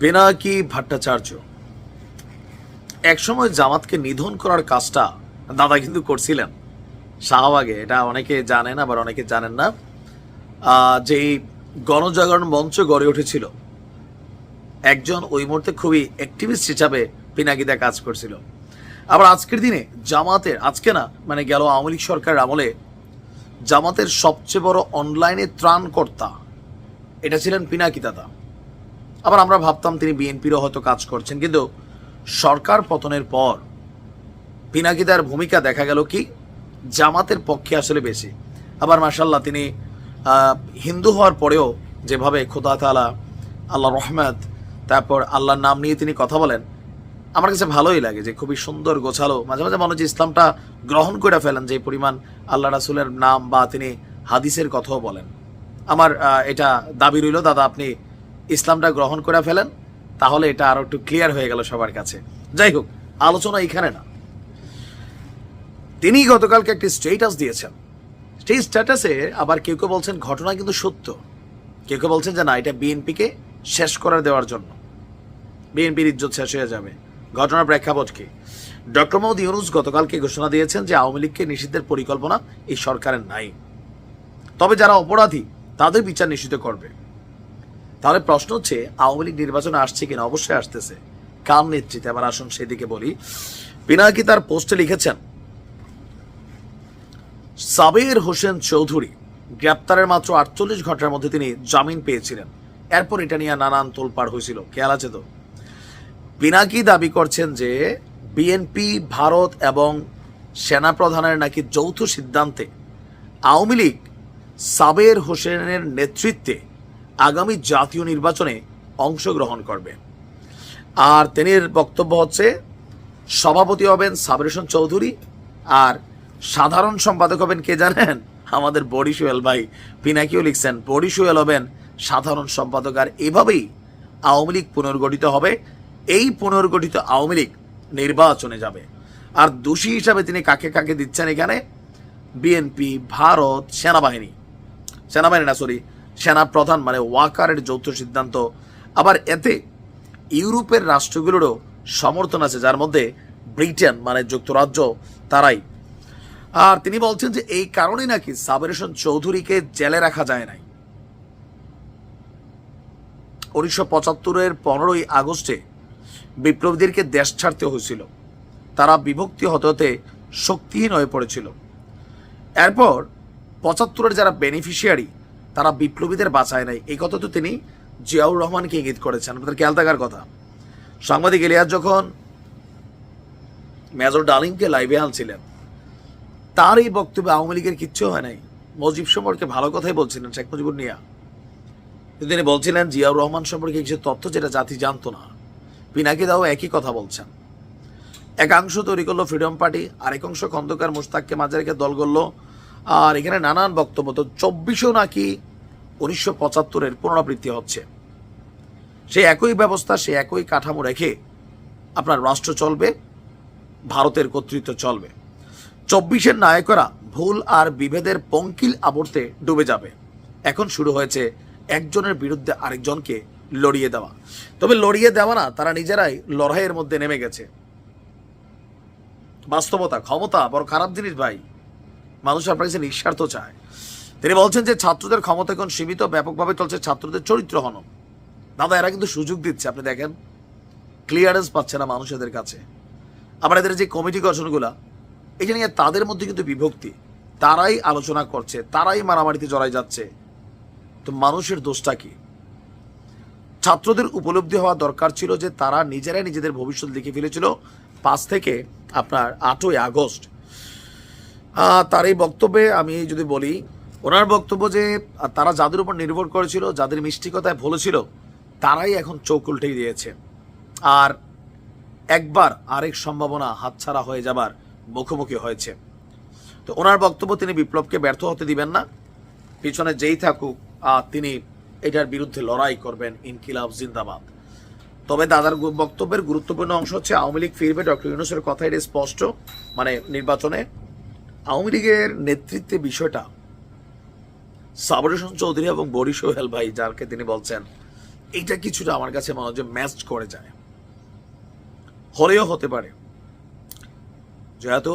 বেনাকি ভট্টাচার্য। একসময় জামাতকে নিধন করার কাজটা দাদা কিন্তু করছিলেন। শাহবাগে, এটা অনেকে জানেন আবার অনেকে জানেন না। যে গণজাগরণ মঞ্চ গড়ে উঠেছিল, একজন ওই মুহূর্তে খুবই অ্যাক্টিভিস্ট হিসাবে পিনাকিদা কাজ করছিল। আবার আজকের দিনে জামাতের, আজকে না মানে গেল আওয়ামী লীগ সরকারের আমলে, জামাতের সবচেয়ে বড় অনলাইনে ত্রাণকর্তা, এটা ছিলেন পিনাকি দাদা। আবার আমরা ভাবতাম তিনি বিএনপিরও হয়তো কাজ করছেন, কিন্তু সরকার পতনের পর পিনাকিদার ভূমিকা দেখা গেল কি? জামাতের পক্ষে আসলে বেশি। আবার মাসাল্লাহ তিনি হিন্দু হওয়ার পরেও যেভাবে খোদা তালা আল্লাহ রহমত, তারপর আল্লাহর নাম নিয়ে তিনি কথা বলেন, আমার কাছে ভালোই লাগে যে খুবই সুন্দর, গোছালো, মাঝে মাঝে মনে হচ্ছে ইসলামটা গ্রহণ করে ফেলেন যে পরিমাণ আল্লাহ রাসুলের নাম বা তিনি হাদিসের কথাও বলেন। আমার এটা দাবি রইল, দাদা আপনি ইসলামটা গ্রহণ করে ফেলেন, তাহলে এটা আরও একটু ক্লিয়ার হয়ে গেল সবার কাছে। যাই হোক, আলোচনা এখানে না। তিনি গতকালকে একটি স্টেটাস দিয়েছেন। সেই স্ট্যাটাসে আবার কেউ কেউ বলছেন ঘটনা কিন্তু সত্য। কেউ কেউ বলছেন যে না, এটা বিএনপিকে শেষ করে দেওয়ার জন্য। বিএনপির ইজ্জত শেষ হয়ে যাবে। ঘটনার প্রেক্ষাপট কি? ডক্টর মোহাম্মদ ইউনুস গতকালকে ঘোষণা দিয়েছেন যে আওয়ামী লীগকে নিষিদ্ধের পরিকল্পনা এই সরকারের নাই। তবে যারা অপরাধী, তাদের বিচার নিশ্চিত করবে। তাহলে প্রশ্ন হচ্ছে, আওয়ামী লীগ নির্বাচনে আসছে কিনা? অবশ্যই আসতেছে। কার নেতৃত্বে? আবার আসুন সেদিকে বলি। পিনাকি তার পোস্টে লিখেছেন, সাবের হোসেন চৌধুরী গ্রেপ্তারের মাত্র আটচল্লিশ ঘণ্টার মধ্যে তিনি জামিন পেয়েছিলেন। এরপর এটা নিয়ে নানান তোলপাড় হয়েছিল। খেয়াল আছে তো? পিনাকি দাবি করছেন যে, বিএনপি, ভারত এবং সেনাপ্রধানের নাকি যৌথ সিদ্ধান্তে আওয়ামী লীগ সাবের হোসেনের নেতৃত্বে আগামী জাতীয় নির্বাচনে অংশগ্রহণ করবে। আর তেনির বক্তব্য হচ্ছে, সভাপতি হবেন সাবের হোসেন চৌধুরী আর সাধারণ সম্পাদক হবেন কে জানেন? আমাদের বডি ভাই। পিনাকিও লিখছেন বডি হবেন সাধারণ সম্পাদক। আর এভাবেই আওয়ামী লীগ পুনর্গঠিত হবে। এই পুনর্গঠিত আওয়ামী লীগ নির্বাচনে যাবে। আর দোষী হিসাবে তিনি কাকে কাকে দিচ্ছেন এখানে? বিএনপি, ভারত, সেনাবাহিনী। সেনাবাহিনী না সরি সেনা প্রধান মানে ওয়াকারের যৌথ সিদ্ধান্ত। আবার এতে ইউরোপের রাষ্ট্রগুলোরও সমর্থন আছে, যার মধ্যে ব্রিটেন মানে যুক্তরাজ্য, তারাই। আর তিনি বলছেন যে এই কারণেই নাকি সাবের হোসেন চৌধুরীকে জেলে রাখা যায় নাই। উনিশশো পঁচাত্তরের পনেরোই আগস্টে বিপ্লবীদেরকে দেশ ছাড়তে হয়েছিল। তারা বিভক্তি হতে হতে শক্তিহীন হয়ে পড়েছিল। এরপর পঁচাত্তরের যারা বেনিফিশিয়ারি তারা বিপ্লবীদের বাঁচায় নাই। এই কথা তো তিনি জিয়াউর রহমানকে ইঙ্গিত করেছেন। আপনাদের খেয়াল থাকার কথা। সাংবাদিক ইলিয়াস যখন মেজর ডালিমকে লাইভে আনছিলেন, তার এই বক্তব্যে আওয়ামী লীগের কিচ্ছু হয় নাই। মজিব সম্পর্কে ভালো কথাই বলছিলেন শেখ মুজিবুর নিয়া। কিন্তু তিনি বলছিলেন, জিয়াউর রহমান সম্পর্কে কিছু তথ্য যেটা জাতি জানতো না। পিনাকি দাও একই কথা বলছেন। একাংশ তৈরি করল ফ্রিডম পার্টি, আরেক অংশ খন্দকার মুস্তাককে মাঝে রেখে দল করল আর এখানে নানান বক্তব্য, তো চব্বিশেও নাকি উনিশশো পঁচাত্তরের পুনরাবৃত্তি হচ্ছে। সেই একই ব্যবস্থা সে একই কাঠামো রেখে আপনার রাষ্ট্র চলবে, ভারতের কর্তৃত্ব চলবে। চব্বিশের নায়করা ভুল আর বিভেদের পঙ্কিল আবর্তে ডুবে যাবে। এখন শুরু হয়েছে একজনের বিরুদ্ধে আরেকজনকে লড়িয়ে দেওয়া। তবে লড়িয়ে দেওয়া না, তারা নিজেরাই লড়াইয়ের মধ্যে নেমে গেছে। বাস্তবতা, ক্ষমতা, বড় খারাপ জিনিস ভাই। মানুষ আপনার কাছে নিঃস্বার্থ চায়। তিনি বলছেন যে ছাত্রদের ক্ষমতা এখন সীমিত, ব্যাপকভাবে চলছে ছাত্রদের চরিত্র হনন। দাদা, এরা কিন্তু সুযোগ দিচ্ছে, আপনি দেখেন। ক্লিয়ারেন্স পাচ্ছে না মানুষ এদের কাছে। আবার এদের যে কমিটি গঠনগুলা এখানে তাদের মধ্যে কিন্তু বিভক্তি। তারাই আলোচনা করছে, তারাই মারামারিতে জড়াই যাচ্ছে। তো মানুষের দোষটা কি? ছাত্রদের উপলব্ধি হওয়া দরকার ছিল যে তারা নিজেরাই নিজেদের ভবিষ্যৎ লিখে ফেলেছিল। পাঁচ থেকে আপনার আটই আগস্ট তার এই বক্তব্যে আমি যদি বলি, ওনার বক্তব্য যে তারা যাদের উপর নির্ভর করেছিল, যাদের মিষ্টিকতায় বলেছিল তারাই এখন চোখ উল্টেই দিয়েছে। আর একবার আরেক সম্ভাবনা হাতছাড়া হয়ে যাবার মুখোমুখি হয়েছে। তো ওনার বক্তব্য, তিনি বিপ্লবকে ব্যর্থ হতে দিবেন না। পিছনে যেই থাকুক তিনি এটার বিরুদ্ধে লড়াই করবেন ইনকিলাব জিন্দাবাদ। তবে দাদার বক্তব্যের গুরুত্বপূর্ণ অংশ হচ্ছে, আওয়ামী লীগ ফিরবে। ডক্টর ইউনুসের কথা এটা স্পষ্ট মানে নির্বাচনে। আওয়ামী লীগের নেতৃত্বে বিষয়টা, সাবর হোসেন চৌধুরী এবং বরি সোহেল ভাই যারকে তিনি বলছেন, এইটা কিছুটা আমার কাছে মনে যে ম্যাচ করে যায়। হলেও হতে পারে। যেহেতু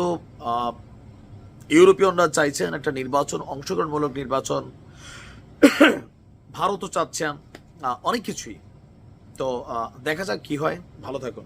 ইউরোপিয়ানরা চাইছেন একটা নির্বাচন, অংশগ্রহণমূলক নির্বাচন, ভারতও চাচ্ছেন অনেক কিছুই। তো দেখা যাক কি হয়। ভালো থাকুন।